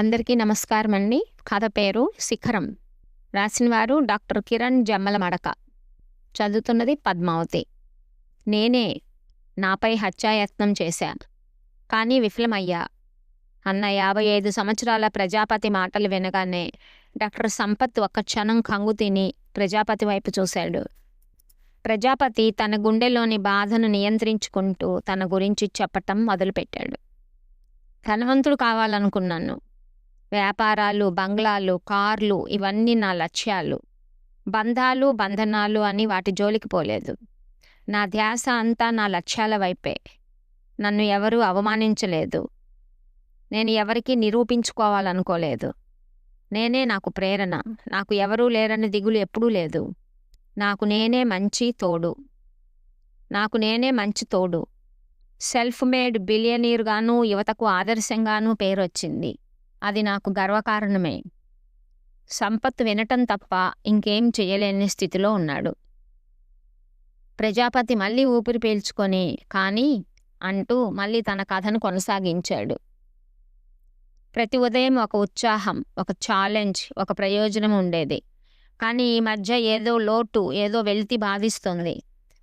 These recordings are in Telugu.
అందరికీ నమస్కారం అండి కథ పేరు శిఖరం. రాసినవారు డాక్టర్ కిరణ్ జమ్మల మడక చదువుతున్నది పద్మావతి. నేనే నాపై హత్యాయత్నం చేశాను కానీ విఫలమయ్యా. అన్న యాభై ఐదు సంవత్సరాల ప్రజాపతి మాటలు వినగానే డాక్టర్ సంపత్ ఒక్క క్షణం కంగు తిని ప్రజాపతి వైపు చూశాడు. ప్రజాపతి తన గుండెలోని బాధను నియంత్రించుకుంటూ తన గురించి చెప్పటం మొదలుపెట్టాడు. ధనవంతుడు కావాలనుకున్నాను. వ్యాపారాలు బంగ్లాలు కార్లు ఇవన్నీ నా లక్ష్యాలు. బంధాలు బంధనాలు అని వాటి జోలికి పోలేదు. నా ధ్యాస అంతా నా లక్ష్యాల వైపే. నన్ను ఎవరూ అవమానించలేదు. నేను ఎవరికీ నిరూపించుకోవాలనుకోలేదు. నేనే నాకు ప్రేరణ. నాకు ఎవరూ లేరని దిగులు ఎప్పుడూ లేదు. నాకు నేనే మంచి తోడు. నాకు నేనే మంచి తోడు. సెల్ఫ్ మేడ్ బిలియనీర్గాను యువతకు ఆదర్శంగానూ పేరొచ్చింది. అది నాకు గర్వకారణమే. సంపత్ వినటం తప్ప ఇంకేం చేయలేని స్థితిలో ఉన్నాడు. ప్రజాపతి మళ్ళీ ఊపిరి పీల్చుకొని కానీ అంటూ మళ్ళీ తన కథను కొనసాగించాడు. ప్రతి ఉదయం ఒక ఉత్సాహం ఒక ఛాలెంజ్ ఒక ప్రయోజనం ఉండేది. కానీ ఈ మధ్య ఏదో లోటు ఏదో వెలితి బాధిస్తుంది.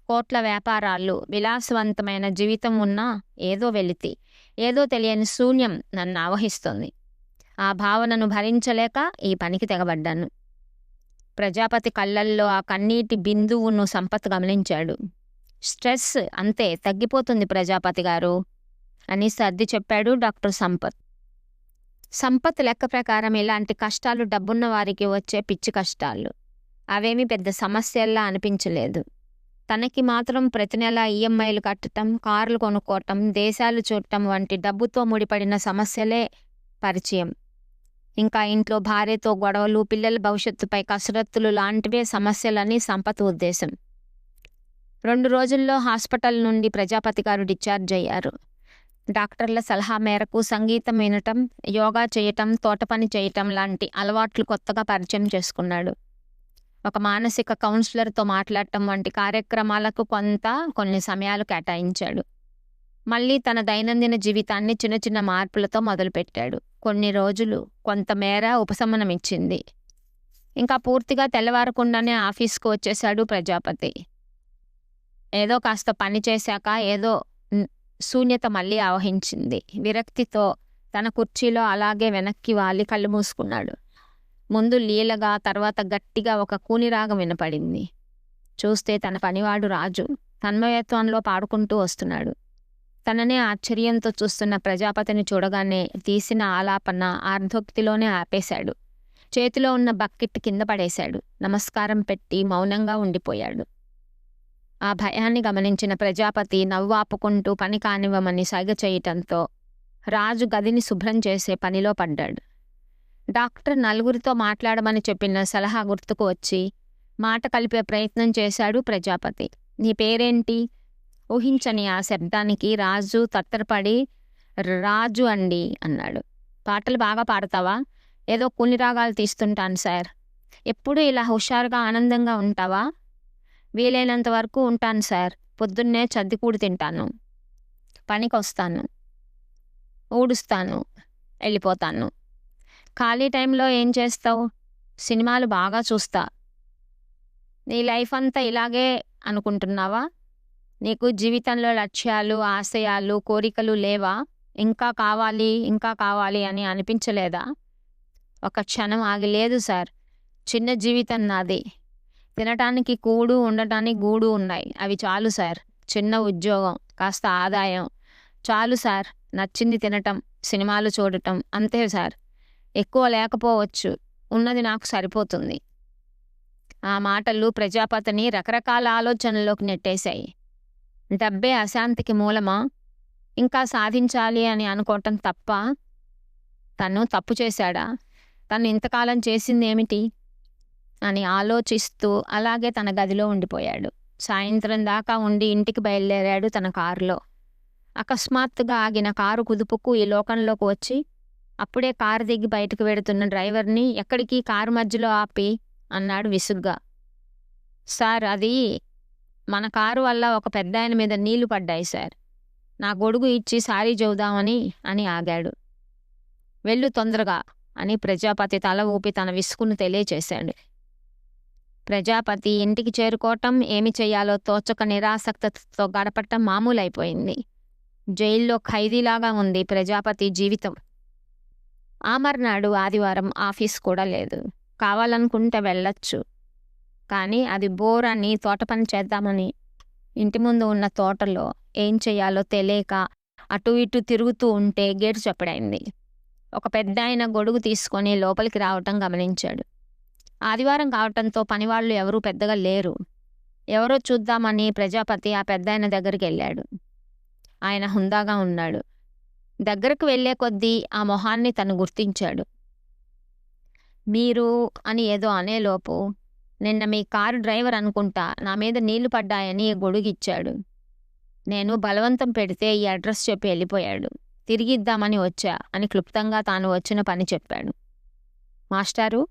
కోట్ల వ్యాపారాలు విలాసవంతమైన జీవితం ఉన్నా ఏదో వెలితి ఏదో తెలియని శూన్యం నన్ను ఆవహిస్తుంది. ఆ భావనను భరించలేక ఈ పనికి తెగబడ్డాను. ప్రజాపతి కళ్ళల్లో ఆ కన్నీటి బిందువును సంపత్ గమనించాడు. స్ట్రెస్ అంతే తగ్గిపోతుంది ప్రజాపతి గారు అని సర్ది చెప్పాడు డాక్టర్ సంపత్. సంపత్ లెక్క ప్రకారం ఇలాంటి కష్టాలు డబ్బున్న వారికి వచ్చే పిచ్చి కష్టాలు. అవేమీ పెద్ద సమస్యల్లా అనిపించలేదు. తనకి మాత్రం ప్రతి నెల ఈఎంఐలు కట్టడం కార్లు కొనుక్కోవటం దేశాలు చూడటం వంటి డబ్బుతో ముడిపడిన సమస్యలే పరిచయం. ఇంకా ఇంట్లో భార్యతో గొడవలు పిల్లల భవిష్యత్తుపై కసరత్తులు లాంటివే సమస్యలని సంపత్ ఉద్దేశం. రెండు రోజుల్లో హాస్పిటల్ నుండి ప్రజాపతి గారు డిశ్చార్జ్ అయ్యారు. డాక్టర్ల సలహా మేరకు సంగీతం వినటం యోగా చేయటం తోట పని చేయటం లాంటి అలవాట్లు కొత్తగా పరిచయం చేసుకున్నాడు. ఒక మానసిక కౌన్సిలర్తో మాట్లాడటం వంటి కార్యక్రమాలకు కొంత కొన్ని సమయాలు కేటాయించాడు. మళ్ళీ తన దైనందిన జీవితాన్ని చిన్న చిన్న మార్పులతో మొదలుపెట్టాడు. కొన్ని రోజులు కొంతమేర ఉపశమనం ఇచ్చింది ఇంకా పూర్తిగా తెల్లవారకుండానే ఆఫీస్కు వచ్చేశాడు ప్రజాపతి. ఏదో కాస్త పని చేశాక ఏదో శూన్యత మళ్ళీ ఆవహించింది. విరక్తితో తన కుర్చీలో అలాగే వెనక్కి వాలి కళ్ళు మూసుకున్నాడు. ముందు లీలగా తర్వాత గట్టిగా ఒక కూనిరాగం వినపడింది. చూస్తే తన పనివాడు రాజు తన్మయత్వంలో పాడుకుంటూ వస్తున్నాడు. తననే ఆశ్చర్యంతో చూస్తున్న ప్రజాపతిని చూడగానే తీసిన ఆలాపన ఆర్ధోక్తిలోనే ఆపేశాడు. చేతిలో ఉన్న బకెట్ కింద పడేశాడు. నమస్కారం పెట్టి మౌనంగా ఉండిపోయాడు. ఆ భయాన్ని గమనించిన ప్రజాపతి నవ్వాపుకుంటూ పని కానివ్వమని సైగ చేయటంతో రాజు గదిని శుభ్రం చేసే పనిలో పడ్డాడు. డాక్టర్ నలుగురితో మాట్లాడమని చెప్పిన సలహా గుర్తుకు వచ్చి మాట కలిపే ప్రయత్నం చేశాడు ప్రజాపతి. నీ పేరేంటి? ఊహించని ఆ శబ్దానికి రాజు తత్తరపడి రాజు అండి అన్నాడు. పాటలు బాగా పాడతావా? ఏదో కొన్ని రాగాలు తీస్తుంటాను సార్. ఎప్పుడు ఇలా హుషారుగా ఆనందంగా ఉంటావా? వీలైనంత వరకు ఉంటాను సార్. పొద్దున్నే చద్దికూడు తింటాను. పనికి వస్తాను ఊడుస్తాను. వెళ్ళిపోతాను. ఖాళీ టైంలో ఏం చేస్తావు? సినిమాలు బాగా చూస్తా. నీ లైఫ్ అంతా ఇలాగే అనుకుంటున్నావా? నీకు జీవితంలో లక్ష్యాలు ఆశయాలు కోరికలు లేవా? ఇంకా కావాలి ఇంకా కావాలి అని అనిపించలేదా? ఒక క్షణం ఆగి లేదు సార్. చిన్న జీవితం నాది. తినటానికి కూడు ఉండటానికి గూడు ఉన్నాయి. అవి చాలు సార్. చిన్న ఉద్యోగం కాస్త ఆదాయం. చాలు సార్. నచ్చింది తినటం సినిమాలు చూడటం అంతే సార్. ఎక్కువ లేకపోవచ్చు. ఉన్నది నాకు సరిపోతుంది. ఆ మాటలు ప్రజాపతిని రకరకాల ఆలోచనలోకి నెట్టేశాయి. డబ్బే అశాంతికి మూలమా? ఇంకా సాధించాలి అని అనుకోవటం తప్ప? తను తప్పు చేశాడా? తను ఇంతకాలం చేసింది ఏమిటి? అని ఆలోచిస్తూ అలాగే తన గదిలో ఉండిపోయాడు. సాయంత్రం దాకా ఉండి ఇంటికి బయలుదేరాడు తన కారులో. అకస్మాత్తుగా ఆగిన కారు కుదుపుకు ఈ లోకంలోకి వచ్చి అప్పుడే కారు దిగి బయటకు వెడుతున్న డ్రైవర్ని ఎక్కడికి కారు మధ్యలో ఆపి? అన్నాడు విసుగ్గా. సార్ అది మన కారు వల్ల ఒక పెద్ద ఆయన మీద నీళ్ళు పడ్డాయి సార్. నా గొడుగు ఇచ్చి సారీ చెబుదామని అని ఆగాడు. వెళ్ళు తొందరగా అని ప్రజాపతి తల ఊపి తన విసుగును తెలియచేశాడు. ప్రజాపతి ఇంటికి చేరుకోవటం ఏమి చేయాలో తోచక నిరాసక్తతో గడపటం మామూలైపోయింది. జైల్లో ఖైదీలాగా ఉంది ప్రజాపతి జీవితం. ఆ మర్నాడు ఆదివారం ఆఫీస్ కూడా లేదు. కావాలనుకుంటే వెళ్ళొచ్చు. కానీ అది బోర్ అని తోట పని చేద్దామని ఇంటి ముందు ఉన్న తోటలో ఏం చేయాలో తెలియక అటు ఇటు తిరుగుతూ ఉంటే గేటు చప్పుడైంది. ఒక పెద్ద ఆయన గొడుగు తీసుకొని లోపలికి రావటం గమనించాడు. ఆదివారం కావటంతో పనివాళ్ళు ఎవరూ పెద్దగా లేరు. ఎవరో చూద్దామని ప్రజాపతి ఆ పెద్ద ఆయన దగ్గరికి వెళ్ళాడు. ఆయన హుందాగా ఉన్నాడు. దగ్గరకు వెళ్ళే కొద్దీ ఆ మొహాన్ని తను గుర్తించాడు. మీరు అని ఏదో అనేలోపు నిన్న మీ కారు డ్రైవర్ అనుకుంటా నా మీద నీళ్ళు పడ్డాయని గొడుగిచ్చాడు. నేను బలవంతం పెడితే ఈ అడ్రస్ చెప్పి వెళ్ళిపోయాడు. తిరిగిద్దామని వచ్చా అని క్లుప్తంగా తాను వచ్చిన పని చెప్పాడు. మాస్టారు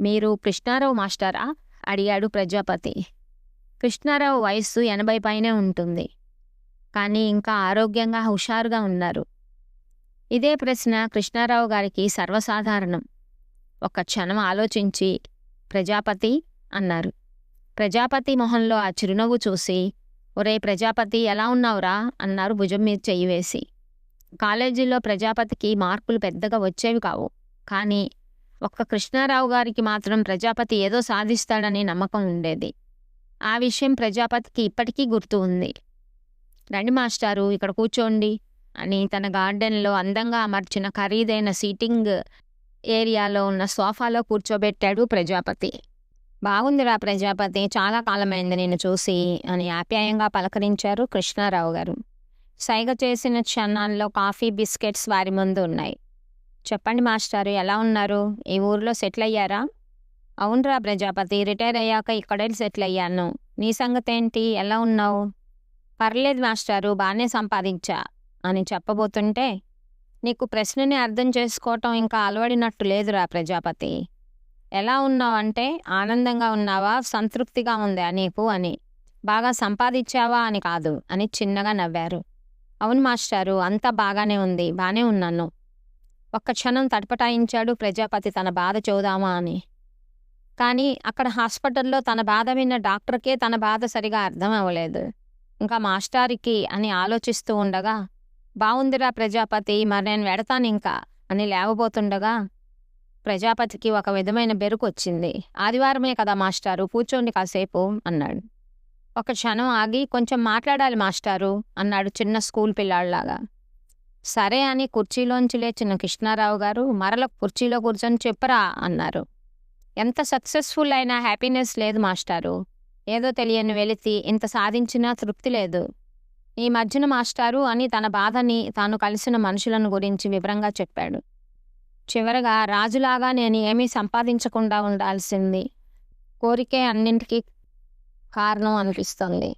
మీరు కృష్ణారావు మాస్టారా? అడిగాడు ప్రజాపతి. కృష్ణారావు వయస్సు ఎనభై పైనే ఉంటుంది. కానీ ఇంకా ఆరోగ్యంగా హుషారుగా ఉన్నారు. ఇదే ప్రశ్న కృష్ణారావు గారికి సర్వసాధారణం. ఒక క్షణం ఆలోచించి ప్రజాపతి అన్నారు. ప్రజాపతి మొహంలో ఆ చిరునవ్వు చూసి ఒరే ప్రజాపతి ఎలా ఉన్నావురా? అన్నారు భుజం మీద చెయ్యి వేసి. కాలేజీలో ప్రజాపతికి మార్కులు పెద్దగా వచ్చేవి కావు. కానీ ఒక్క కృష్ణారావు గారికి మాత్రం ప్రజాపతి ఏదో సాధిస్తాడనే నమ్మకం ఉండేది. ఆ విషయం ప్రజాపతికి ఇప్పటికీ గుర్తు ఉంది. రండి మాస్టారు ఇక్కడ కూర్చోండి అని తన గార్డెన్లో అందంగా అమర్చిన ఖరీదైన సీటింగ్ ఏరియాలో ఉన్న సోఫాలో కూర్చోబెట్టాడు ప్రజాపతి. బాగుందిరా ప్రజాపతి చాలా కాలమైంది నేను చూసి అని ఆప్యాయంగా పలకరించారు కృష్ణారావు గారు. సైగ చేసిన క్షణాల్లో కాఫీ బిస్కెట్స్ వారి ముందు ఉన్నాయి. చెప్పండి మాస్టారు ఎలా ఉన్నారు? ఈ ఊరిలో సెటిల్ అయ్యారా అవునరా ప్రజాపతి రిటైర్ అయ్యాక ఇక్కడే సెటిల్ అయ్యాను నీ సంగతేంటి? ఎలా ఉన్నావు? పర్లేదు మాస్టారు బాగానే సంపాదించా అని చెప్పబోతుంటే నీకు ప్రశ్నని అర్థం చేసుకోవటం ఇంకా అలవడినట్టు లేదురా ప్రజాపతి. ఎలా ఉన్నావంటే ఆనందంగా ఉన్నావా సంతృప్తిగా ఉందా నీకు అని. బాగా సంపాదించావా అని కాదు అని చిన్నగా నవ్వారు. అవును మాస్టారు అంతా బాగానే ఉంది బాగానే ఉన్నాను. ఒక్క క్షణం తటపటాయించాడు ప్రజాపతి తన బాధ చూదామా అని. కానీ అక్కడ హాస్పిటల్లో తన బాధ విన్న డాక్టర్కే తన బాధ సరిగా అర్థం అవ్వలేదు. ఇంకా మాస్టారికి అని ఆలోచిస్తూ ఉండగా బావుందిరా ప్రజాపతి మరి నేను వెడతాను ఇంకా అని లేవబోతుండగా ప్రజాపతికి ఒక విధమైన బెరుకు వచ్చింది ఆదివారమే కదా మాస్టారు కూర్చోండి కాసేపు అన్నాడు. ఒక క్షణం ఆగి కొంచెం మాట్లాడాలి మాస్టారు అన్నాడు చిన్న స్కూల్ పిల్లాడిలాగా. సరే అని కుర్చీలోంచి లేచిన కృష్ణారావు గారు మరల కుర్చీలో కూర్చొని చెప్పరా అన్నారు. ఎంత సక్సెస్ఫుల్ అయినా హ్యాపీనెస్ లేదు మాస్టారు. ఏదో తెలియని వెలితి ఇంత సాధించినా తృప్తి లేదు. ఈ మధ్యన మాస్టారు అని తన బాధని తాను కలిసిన మనుషులను గురించి వివరంగా చెప్పాడు. చివరగా రాజులాగా నేను ఏమీ సంపాదించకుండా ఉండాల్సింది. కోరికే అన్నింటికీ కారణం అనిపిస్తుంది.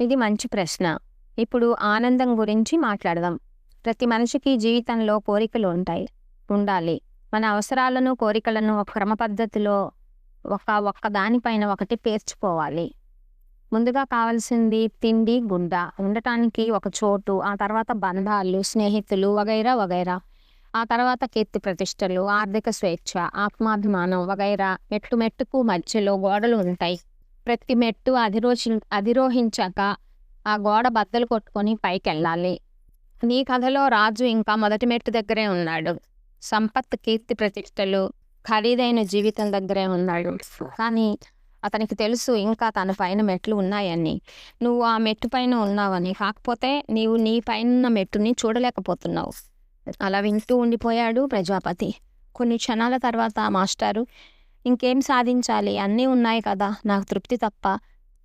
ఇది మంచి ప్రశ్న. ఇప్పుడు ఆనందం గురించి మాట్లాడదాం. ప్రతి మనిషికి జీవితంలో కోరికలు ఉంటాయి. ఉండాలి. మన అవసరాలను కోరికలను ఒక క్రమ పద్ధతిలో ఒక ఒక్క దానిపైన ఒకటి పేర్చుకోవాలి. ముందుగా కావాల్సింది తిండి గుండ. ఉండటానికి ఒక చోటు ఆ తర్వాత బంధాలు స్నేహితులు వగైరా వగైరా. ఆ తర్వాత కీర్తి ప్రతిష్టలు ఆర్థిక స్వేచ్ఛ ఆత్మాభిమానం వగైరా. మెట్టు మెట్టుకు మధ్యలో గోడలు ఉంటాయి. ప్రతి మెట్టు అధిరోషి అధిరోహించాక ఆ గోడ బద్దలు కొట్టుకొని పైకి వెళ్ళాలి నీ కథలో రాజు ఇంకా మొదటి మెట్టు దగ్గరే ఉన్నాడు. సంపత్ కీర్తి ప్రతిష్టలు ఖరీదైన జీవితం దగ్గరే ఉన్నాడు. కానీ అతనికి తెలుసు ఇంకా తన పైన మెట్లు ఉన్నాయని. నువ్వు ఆ మెట్టు పైన ఉన్నావని. కాకపోతే నీవు నీ పైన ఉన్న మెట్టుని చూడలేకపోతున్నావు. అలా వింటూ ఉండిపోయాడు ప్రజాపతి. కొన్ని క్షణాల తర్వాత మాస్టారు ఇంకేం సాధించాలి? అన్నీ ఉన్నాయి కదా. నాకు తృప్తి తప్ప.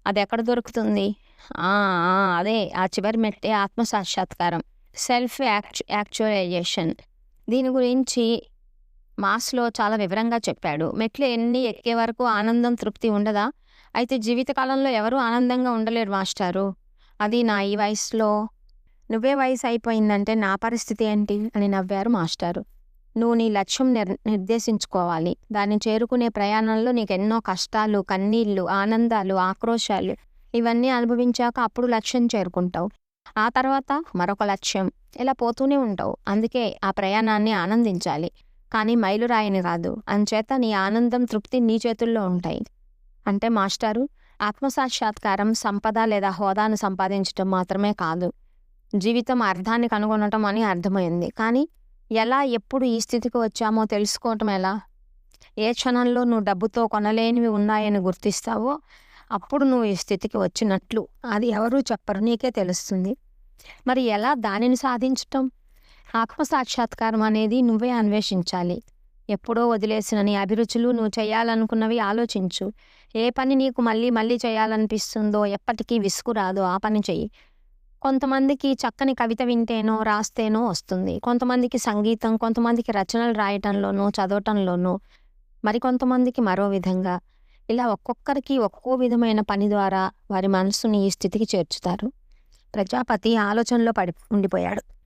అది ఎక్కడ దొరుకుతుంది? "ఆ, అదే. ఆ చివరి మెట్టే ఆత్మసాక్షాత్కారం. Self యాక్చు actualisation. దీని గురించి మాస్లో చాలా వివరంగా చెప్పాడు. మెట్లు ఎన్ని ఎక్కే వరకు ఆనందం తృప్తి ఉండదా? అయితే జీవితకాలంలో ఎవరూ ఆనందంగా ఉండలేరు మాస్టారు. అది నా ఈ వయసులో నువ్వే వయసు అయిపోయిందంటే నా పరిస్థితి ఏంటి? అని నవ్వారు మాస్టారు. నువ్వు నీ లక్ష్యం నిర్ నిర్దేశించుకోవాలి. దాన్ని చేరుకునే ప్రయాణంలో నీకు ఎన్నో కష్టాలు కన్నీళ్ళు ఆనందాలు ఆక్రోశాలు ఇవన్నీ అనుభవించాక అప్పుడు లక్ష్యం చేరుకుంటావు. ఆ తర్వాత మరొక లక్ష్యం. ఇలా పోతూనే ఉంటావు. అందుకే ఆ ప్రయాణాన్ని ఆనందించాలి. కానీ మైలురాయిని కాదు అంచేత నీ ఆనందం తృప్తి నీ చేతుల్లో ఉంటాయి. అంటే మాస్టారు ఆత్మసాక్షాత్కారం సంపద లేదా హోదాను సంపాదించటం మాత్రమే కాదు. జీవితం అర్థాన్ని కనుగొనటం అని అర్థమైంది. కానీ ఎలా ఎప్పుడు ఈ స్థితికి వచ్చామో తెలుసుకోవటం ఎలా? ఏ క్షణంలో నువ్వు డబ్బుతో కొనలేనివి ఉన్నాయని గుర్తిస్తావో అప్పుడు నువ్వు ఈ స్థితికి వచ్చినట్లు. అది ఎవరూ చెప్పరు నీకే తెలుస్తుంది. మరి ఎలా దానిని సాధించటం? ఆత్మసాక్షాత్కారం అనేది నువ్వే అన్వేషించాలి. ఎప్పుడో వదిలేసిన నీ అభిరుచులు నువ్వు చేయాలనుకున్నవి ఆలోచించు. ఏ పని నీకు మళ్ళీ మళ్ళీ చేయాలనిపిస్తుందో ఎప్పటికీ విసుగు రాదో. ఆ పని చెయ్యి. కొంతమందికి చక్కని కవిత వింటేనో రాస్తేనో వస్తుంది. కొంతమందికి సంగీతం కొంతమందికి రచనలు రాయటంలోనో చదవటంలోనో మరికొంతమందికి మరో విధంగా. ఇలా ఒక్కొక్కరికి ఒక్కో విధమైన పని ద్వారా వారి మనసుని ఈ స్థితికి చేర్చుతారు. ప్రజాపతి ఆలోచనలో పడి ఉండిపోయాడు.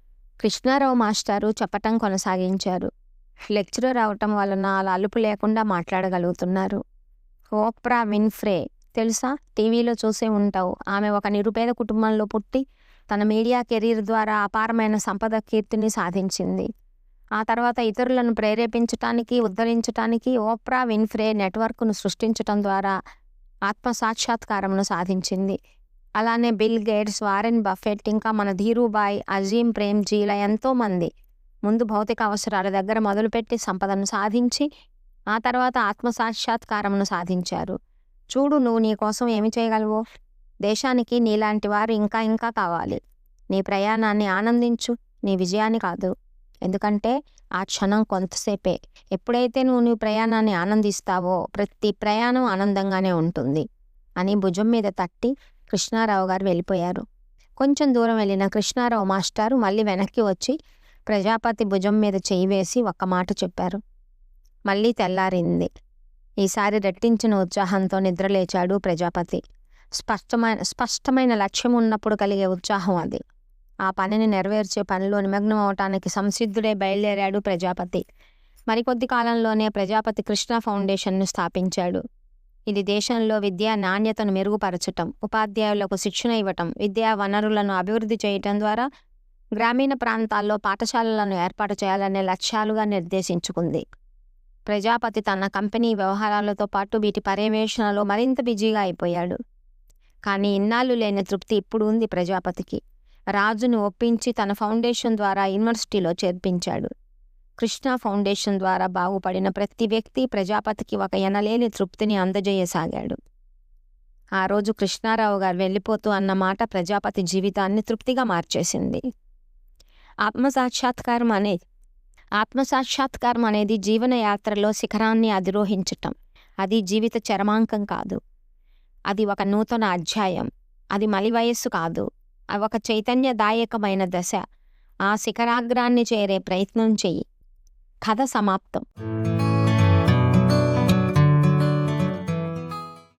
కృష్ణారావు మాస్టారు చెప్పటం కొనసాగించారు. లెక్చరర్ అవటం వలన అలా అలుపు లేకుండా మాట్లాడగలుగుతున్నారు. ఓప్రా విన్ఫ్రే తెలుసా? టీవీలో చూసే ఉంటావు. ఆమె ఒక నిరుపేద కుటుంబంలో పుట్టి తన మీడియా కెరీర్ ద్వారా అపారమైన సంపద కీర్తిని సాధించింది. ఆ తర్వాత ఇతరులను ప్రేరేపించటానికి ఉద్ధరించటానికి ఓప్రా విన్ఫ్రే నెట్వర్క్ను సృష్టించటం ద్వారా ఆత్మసాక్షాత్కారమును సాధించింది. అలానే బిల్ గేట్స్ వారెన్ బఫెట్ ఇంకా మన ధీరుబాయ్ అజీం ప్రేమ్జీ ఇలా ఎంతోమంది ముందు. భౌతిక అవసరాల దగ్గర మొదలుపెట్టి సంపదను సాధించి ఆ తర్వాత ఆత్మసాక్షాత్కారమును సాధించారు. చూడు నువ్వు నీ కోసం ఏమి చేయగలవో. దేశానికి నీలాంటి వారు ఇంకా ఇంకా కావాలి. నీ ప్రయాణాన్ని ఆనందించు. నీ విజయాన్ని కాదు. ఎందుకంటే ఆ క్షణం కొంతసేపే. ఎప్పుడైతే నువ్వు నీ ప్రయాణాన్ని ఆనందిస్తావో ప్రతి ప్రయాణం ఆనందంగానే ఉంటుంది. అని భుజం మీద తట్టి కృష్ణారావు గారు వెళ్ళిపోయారు. కొంచెం దూరం వెళ్ళిన కృష్ణారావు మాస్టారు మళ్ళీ వెనక్కి వచ్చి ప్రజాపతి భుజం మీద చేయి వేసి ఒక్క మాట చెప్పారు. మళ్ళీ తెల్లారింది. ఈసారి రెట్టించిన ఉత్సాహంతో నిద్రలేచాడు ప్రజాపతి. స్పష్టమైన స్పష్టమైన లక్ష్యం ఉన్నప్పుడు కలిగే ఉత్సాహం అది. ఆ పనిని నెరవేర్చే పనిలో నిమగ్నం అవటానికి సంసిద్ధుడే బయలుదేరాడు ప్రజాపతి. మరికొద్ది కాలంలోనే ప్రజాపతి కృష్ణ ఫౌండేషన్ను స్థాపించాడు. ఇది దేశంలో విద్యా నాణ్యతను మెరుగుపరచటం ఉపాధ్యాయులకు శిక్షణ ఇవ్వటం విద్యా వనరులను అభివృద్ధి చేయటం ద్వారా గ్రామీణ ప్రాంతాల్లో పాఠశాలలను ఏర్పాటు చేయాలనే లక్ష్యాలుగా నిర్దేశించుకుంది. ప్రజాపతి తన కంపెనీ వ్యవహారాలతో పాటు వీటి పర్యవేక్షణలో మరింత బిజీగా అయిపోయాడు. కానీ ఇన్నాళ్ళు లేని తృప్తి ఇప్పుడు ఉంది ప్రజాపతికి. రాజును ఒప్పించి తన ఫౌండేషన్ ద్వారా యూనివర్సిటీలో చేర్పించాడు. కృష్ణ ఫౌండేషన్ ద్వారా బాగుపడిన ప్రతి వ్యక్తి ప్రజాపతికి ఒక ఎనలేని తృప్తిని అందజేయసాగాడు. ఆ రోజు కృష్ణారావు గారు వెళ్ళిపోతూ అన్న మాట ప్రజాపతి జీవితాన్ని తృప్తిగా మార్చేసింది. ఆత్మసాక్షాత్కారం అనేది ఆత్మసాక్షాత్కారం అనేది జీవనయాత్రలో శిఖరాన్ని అధిరోహించటం. అది జీవిత చరమాంకం కాదు. అది ఒక నూతన అధ్యాయం. అది మలి వయస్సు కాదు. అది ఒక చైతన్యదాయకమైన దశ. ఆ శిఖరాగ్రాన్ని చేరే ప్రయత్నం చెయ్యి. కథ సమాప్తం.